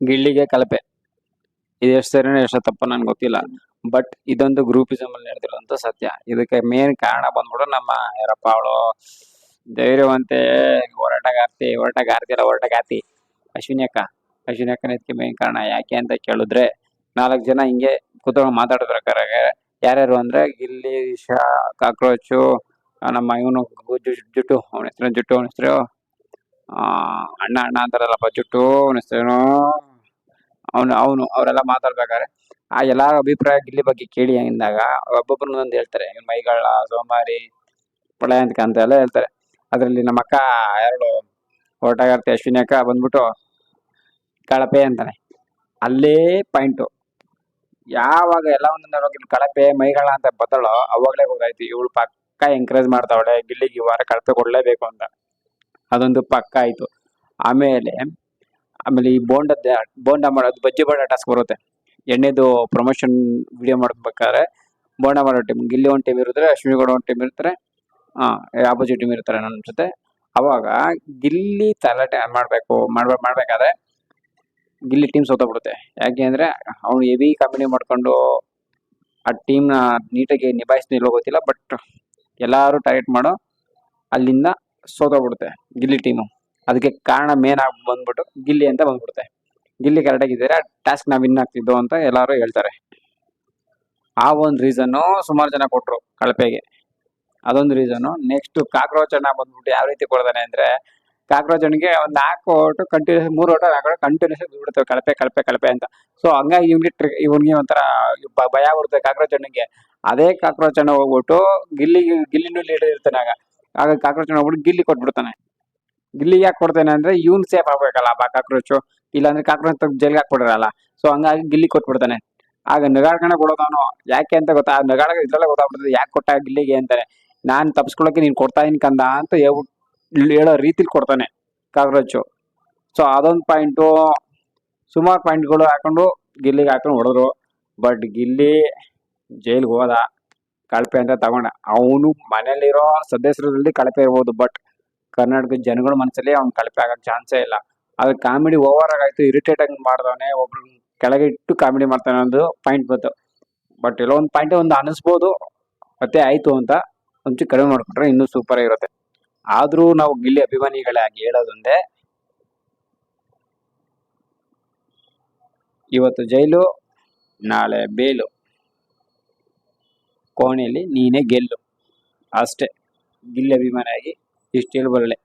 ಗಿಳ್ಳಿಗೆ ಕಲಪೆ ಇದು ಎಷ್ಟು ಸರಿನೋ ಎಷ್ಟು ತಪ್ಪ ನನ್ಗೆ ಗೊತ್ತಿಲ್ಲ. ಬಟ್ ಇದೊಂದು ಗ್ರೂಪಿಸಮ್ ಅಲ್ಲಿ ನಡೆದಿರುವಂತ ಸತ್ಯ. ಇದಕ್ಕೆ ಮೇನ್ ಕಾರಣ ಬಂದ್ಬಿಟ್ಟು ನಮ್ಮ ಯಾರಪ್ಪ ಅವಳು? ಧೈರ್ಯವಂತೆ, ಹೋರಾಟಗಾರ್ತಿ ಹೋರಾಟಗಾರ್ತಿ ಅಲ್ಲ, ಹೋರಾಟಗಾರ್ತಿ. ಅಶ್ವಿನಿ ಅಕ್ಕ. ಅಶ್ವಿನಿ ಅಕ್ಕನ ಇದಕ್ಕೆ ಮೇನ್ ಕಾರಣ ಯಾಕೆ ಅಂತ ಕೇಳಿದ್ರೆ, ನಾಲ್ಕು ಜನ ಹಿಂಗೆ ಕೂತ್ಕೊಂಡು ಮಾತಾಡ್ಬೇಕಾರೆ ಯಾರ್ಯಾರು ಅಂದ್ರೆ ಗಿಲ್ಲಿ, ಶಾ, ಕಾಕ್ರೋಚು ನಮ್ಮ ಇವನು ಜುಟ್ಟು, ಅವನ ಹೆಸರು, ಜುಟ್ಟು ಅವನ ಹೆಸರು ಅಣ್ಣ ಅಣ್ಣ ಅಂತಾರಲ್ಲಪ್ಪ, ಜುಟ್ಟು ಅವನ ಹೆಸರೇನು ಅವನು ಅವನು, ಅವರೆಲ್ಲ ಮಾತಾಡ್ಬೇಕಾದ್ರೆ, ಆ ಎಲ್ಲಾರ ಅಭಿಪ್ರಾಯ ಗಿಲ್ಲಿ ಬಗ್ಗೆ ಕೇಳಿ ಅಂದಾಗ ಒಂದು ಹೇಳ್ತಾರೆ. ಮೈಗಳ ಸೋಮಾರಿ ಪ್ರಳಯಂತಿಕ ಅಂತ ಎಲ್ಲ ಹೇಳ್ತಾರೆ. ಅದರಲ್ಲಿ ನಮ್ಮ ಅಕ್ಕ ಎರಡು ಓಟಗಾರ್ತಿ ಅಶ್ವಿನಿ ಅಕ್ಕ ಬಂದ್ಬಿಟ್ಟು ಕಳಪೆ ಅಂತಾನೆ. ಅಲ್ಲೇ ಪಾಯಿಂಟು. ಯಾವಾಗ ಎಲ್ಲ ಒಂದೊಂದು ಕಳಪೆ ಮೈಗಳ ಅಂತ ಬತ್ತಳೋ ಅವಾಗಲೇ ಗೊತ್ತಾಯ್ತು ಇವಳು ಪಕ್ಕ ಎಂಕರೇಜ್ ಮಾಡ್ತಾವಳೆ, ಗಿಲ್ಲಿಗೆ ಈ ವಾರ ಕಳಪೆ ಕೊಡ್ಲೇಬೇಕು ಅಂತ. ಅದೊಂದು ಪಕ್ಕ ಆಯ್ತು. ಆಮೇಲೆ ಆಮೇಲೆ ಈ ಬೋಂಡದ್ದೆ ಬೋಂಡ ಮಾಡೋದು, ಬಜ್ಜಿ ಬೋಂಡ ಟಾಸ್ಕ್ ಬರುತ್ತೆ. ಎಣ್ಣೆದು ಪ್ರಮೋಷನ್ ವಿಡಿಯೋ ಮಾಡ್ಬೇಕಾದ್ರೆ ಬೋಂಡ ಮಾಡೋ ಟೀಮ್ ಗಿಲ್ಲಿ ಒಂದು ಟೀಮ್ ಇರುತ್ತೆ ಅಶ್ವಿನಿ ಗೌಡ ಒಂದು ಟೀಮ್ ಇರ್ತಾರೆ ಹಾ ಆಪೋಸಿಟ್ ಟೀಮ್ ಇರ್ತಾರೆ ನನ್ನ ಜೊತೆ ಅವಾಗ ಗಿಲ್ಲಿ ತಲಾಟೆ ಮಾಡ್ಬೇಕು ಮಾಡಬೇಕಾದ್ರೆ ಮಾಡ್ಬೇಕಾದ್ರೆ ಗಿಲ್ಲಿ ಟೀಮ್ ಸೋತೋಗ್ಬಿಡುತ್ತೆ ಯಾಕೆ ಅಂದರೆ ಅವ್ನು ಹೆವಿ ಕಾಮಿಡಿ ಮಾಡ್ಕೊಂಡು ಆ ಟೀಮ್ನ ನೀಟಾಗಿ ನಿಭಾಯಿಸ್ತಿಲ್ಲೋ ಗೊತ್ತಿಲ್ಲ ಬಟ್ ಎಲ್ಲರೂ ಟಾರ್ಗೆಟ್ ಮಾಡೋ ಅಲ್ಲಿಂದ ಸೋತೋಗ್ಬಿಡುತ್ತೆ ಗಿಲ್ಲಿ ಟೀಮು ಅದಕ್ಕೆ ಕಾರಣ ಮೇನ್ ಆಗಿ ಬಂದ್ಬಿಟ್ಟು ಗಿಲ್ಲಿ ಅಂತ ಬಂದ್ಬಿಡುತ್ತೆ. ಗಿಲ್ಲಿ ಕರೆಕ್ಟ್ ಆಗಿದ್ದಾರೆ ಟಾಸ್ಕ್ ನಾವು ವಿನ್ ಆಗ್ತಿದ್ದೋ ಅಂತ ಎಲ್ಲರೂ ಹೇಳ್ತಾರೆ. ಆ ಒಂದು ರೀಸನ್ನು ಸುಮಾರು ಜನ ಕೊಟ್ಟರು ಕಳಪೆಗೆ. ಅದೊಂದು ರೀಸನ್ನು ನೆಕ್ಸ್ಟ್ ಕಾಕ್ರೋಚ್ ಅಣ್ಣ ಬಂದ್ಬಿಟ್ಟು ಯಾವ ರೀತಿ ಕೊಡ್ತಾನೆ ಅಂದ್ರೆ ಕಾಕ್ರೋಚ್ ಅಣ್ಣಿಗೆ ಒಂದು ನಾಲ್ಕು ಓಟು ಕಂಟಿನ್ಯೂಸ್ ಮೂರು ಓಟ ನಾಲ್ಕು ಕಂಟಿನ್ಯೂಸ್ ಬಿಡ್ತೇವೆ ಕಳಪೆ ಕಳಪೆ ಕಳಪೆ ಅಂತ. ಸೊ ಹಂಗಾಗಿ ಇವ್ನಿಗೆ ಟ್ರಿ ಇವನಿಗೆ ಒಂಥರ ಭಯ ಬಿಡುತ್ತೆ ಕಾಕ್ರೋಚ್ ಹಣ್ಣಿಗೆ ಅದೇ ಕಾಕ್ರೋಚ್ ಅಣ್ಣ ಹೋಗ್ಬಿಟ್ಟು ಗಿಲ್ಲಿಗೆ, ಗಿಲ್ಲಿನೂ ಲೀಡರ್ ಇರ್ತಾನೆ ಆಗ. ಆಗ ಕಾಕ್ರೋಚ್ ಅಣ್ಣ ಹೋಗ್ಬಿಟ್ಟು ಗಿಲ್ಲಿ ಕೊಟ್ಬಿಡ್ತಾನೆ. ಗಿಲ್ಲಿ ಯಾಕೆ ಕೊಡ್ತೇನೆ ಅಂದ್ರೆ ಇವ್ನ್ ಸೇಫ್ ಆಗ್ಬೇಕಲ್ಲ ಬಾ ಕಾಕ್ರೋಚು ಇಲ್ಲಾಂದ್ರೆ ಕಾಕ್ರೋಚ್ ತಗ್ ಜೈಲ್ಗೆ ಹಾಕ್ಬಿಡ್ರಲ್ಲ ಸೊ ಹಂಗಾಗಿ ಗಿಲ್ಲಿ ಕೊಟ್ಬಿಡ್ತಾನೆ. ಆಗ ನಗಾಡ್ಕಣ ಕೊಡೋದವನು ಯಾಕೆ ಅಂತ ಗೊತ್ತಾ? ನಗಾಡ ಇದ್ರಲ್ಲೇ ಗೊತ್ತಾಗ್ಬಿಡ್ತದೆ, ಯಾಕೆ ಕೊಟ್ಟ ಗಿಲ್ಲಿಗೆ ಅಂತಾನೆ. ನಾನ್ ತಪ್ಸ್ಕೊಳಕ್ಕೆ ನೀನ್ ಕೊಡ್ತಾ ಇನ್ ಕಂದ ಅಂತ ಹೇಳೋ ರೀತಿಲಿ ಕೊಡ್ತಾನೆ ಕಾಕ್ರೋಚು ಸೊ ಅದೊಂದು ಪಾಯಿಂಟು ಸುಮಾರು ಪಾಯಿಂಟ್ಗಳು ಹಾಕೊಂಡು ಗಿಲ್ಲಿಗೆ ಹಾಕೊಂಡು ಹೊಡೆದ್ರು. ಬಟ್ ಗಿಲ್ಲಿ ಜೈಲ್ಗೆ ಹೋದ, ಕಳಪೆ ಅಂತ ತಗೊಂಡ. ಅವನು ಮನೇಲಿರೋ ಸದಸ್ಯರಲ್ಲಿ ಕಳಪೆ ಇರ್ಬೋದು ಬಟ್ ಕರ್ನಾಟಕದ ಜನಗಳ ಮನಸ್ಸಲ್ಲಿ ಅವ್ನು ಕಳಪೆ ಆಗಕ್ಕೆ ಚಾನ್ಸೇ ಇಲ್ಲ. ಅದು ಕಾಮಿಡಿ ಓವರ್ ಆಗಾಯ್ತು ಇರಿಟೇಟ್ ಆಗಿ ಮಾಡ್ದವನೆ ಒಬ್ರು ಕೆಳಗೆ ಇಟ್ಟು ಕಾಮಿಡಿ ಮಾಡ್ತಾನೆ ಅನ್ನೋದು ಪಾಯಿಂಟ್ ಬಂತು. ಬಟ್ ಎಲ್ಲೋ ಒಂದು ಪಾಯಿಂಟ್ ಒಂದು ಅನಿಸ್ಬೋದು ಮತ್ತೆ ಆಯ್ತು ಅಂತ ಒಂಚೂರು ಕಡಿಮೆ ಮಾಡ್ಕೊಂಡ್ರೆ ಇನ್ನೂ ಸೂಪರ್ ಆಗಿರುತ್ತೆ ಆದ್ರೂ ನಾವು ಗಿಲ್ಲಿ ಅಭಿಮಾನಿಗಳಾಗಿ ಹೇಳೋದೊಂದೇ ಇವತ್ತು ಜೈಲು, ನಾಳೆ ಬೇಲು. ಕೋಣೆಯಲ್ಲಿ ನೀನೇ ಗೆಲ್ಲು. ಅಷ್ಟೇ. ಗಿಲ್ಲಿ ಅಭಿಮಾನಿಯಾಗಿ ಇಷ್ಟು ಹೇಳ್ಬಲ್ಲೆ